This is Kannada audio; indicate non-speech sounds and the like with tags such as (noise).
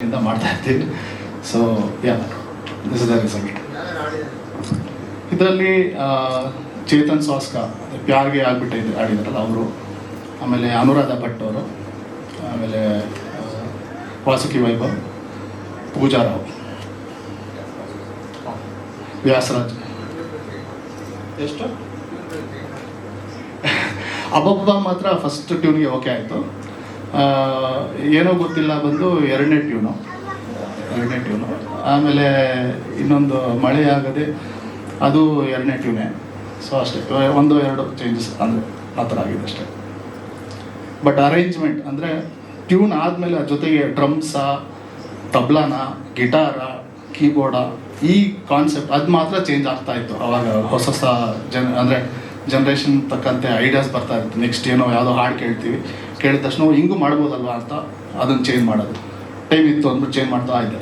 ಇಂದ ಮಾಡ್ತಾ ಇರ್ತೀವಿ so yeah this is the result ಇದರಲ್ಲಿ ಚೇತನ್ ಸ್ವಾಸ್ಕ ಪ್ಯಾರ್ಗೆ ಆಗ್ಬಿಟ್ಟಿದೆ ಆಡಿದಾರಲ್ಲ ಅವರು. ಆಮೇಲೆ ಅನುರಾಧ ಭಟ್ ಅವರು ಆಮೇಲೆ ವಾಸುಕಿ ವೈಭವ್ ಪೂಜಾ ರಾವ್. ವ್ಯಾಸರಾಜ್. ಎಷ್ಟು? (laughs) ಅಬ್ಬಬ್ಬ ಮಾತ್ರ ಫಸ್ಟ್ ಟ್ಯೂನ್ಗೆ ಓಕೆ ಆಯಿತು. ಏನೋ ಗೊತ್ತಿಲ್ಲ, ಬಂದು ಎರಡನೇ ಟ್ಯೂನು ಎರಡನೇ ಟ್ಯೂನು ಆಮೇಲೆ ಇನ್ನೊಂದು ಮಳೆ ಆಗದೆ ಅದು ಎರಡನೇ ಟ್ಯೂನೇ ಸೊ ಅಷ್ಟೇ. ಒಂದು, ಎರಡು ಚೇಂಜಸ್ ಅಂದರೆ ಆ ಥರ ಆಗಿದೆ ಅಷ್ಟೇ. ಬಟ್ ಅರೇಂಜ್ಮೆಂಟ್ ಅಂದರೆ ಟ್ಯೂನ್ ಆದಮೇಲೆ ಅದ್ರ ಜೊತೆಗೆ ಡ್ರಮ್ಸ ತಬ್ಲಾನ ಗಿಟಾರ ಕೀಬೋರ್ಡ ಈ ಕಾನ್ಸೆಪ್ಟ್ ಅದು ಮಾತ್ರ ಚೇಂಜ್ ಆಗ್ತಾ ಇತ್ತು. ಅವಾಗ ಹೊಸ ಹೊಸ ಜನ ಅಂದರೆ ಜನ್ರೇಷನ್ ತಕ್ಕಂತೆ ಐಡಿಯಾಸ್ ಬರ್ತಾ ಇತ್ತು. ನೆಕ್ಸ್ಟ್ ಏನೋ ಯಾವುದೋ ಹಾಡು ಕೇಳ್ತೀವಿ. ಕೇಳಿದ ತಕ್ಷಣ ಹಿಂಗೂ ಮಾಡ್ಬೋದಲ್ವಾ? ಅಂತ ಅದನ್ನು ಚೇಂಜ್ ಮಾಡೋದು. ಟೈಮ್ ಇತ್ತು ಅಂದ್ಬಿಟ್ಟು ಚೇಂಜ್ ಮಾಡ್ತಾ ಇದ್ದೆ.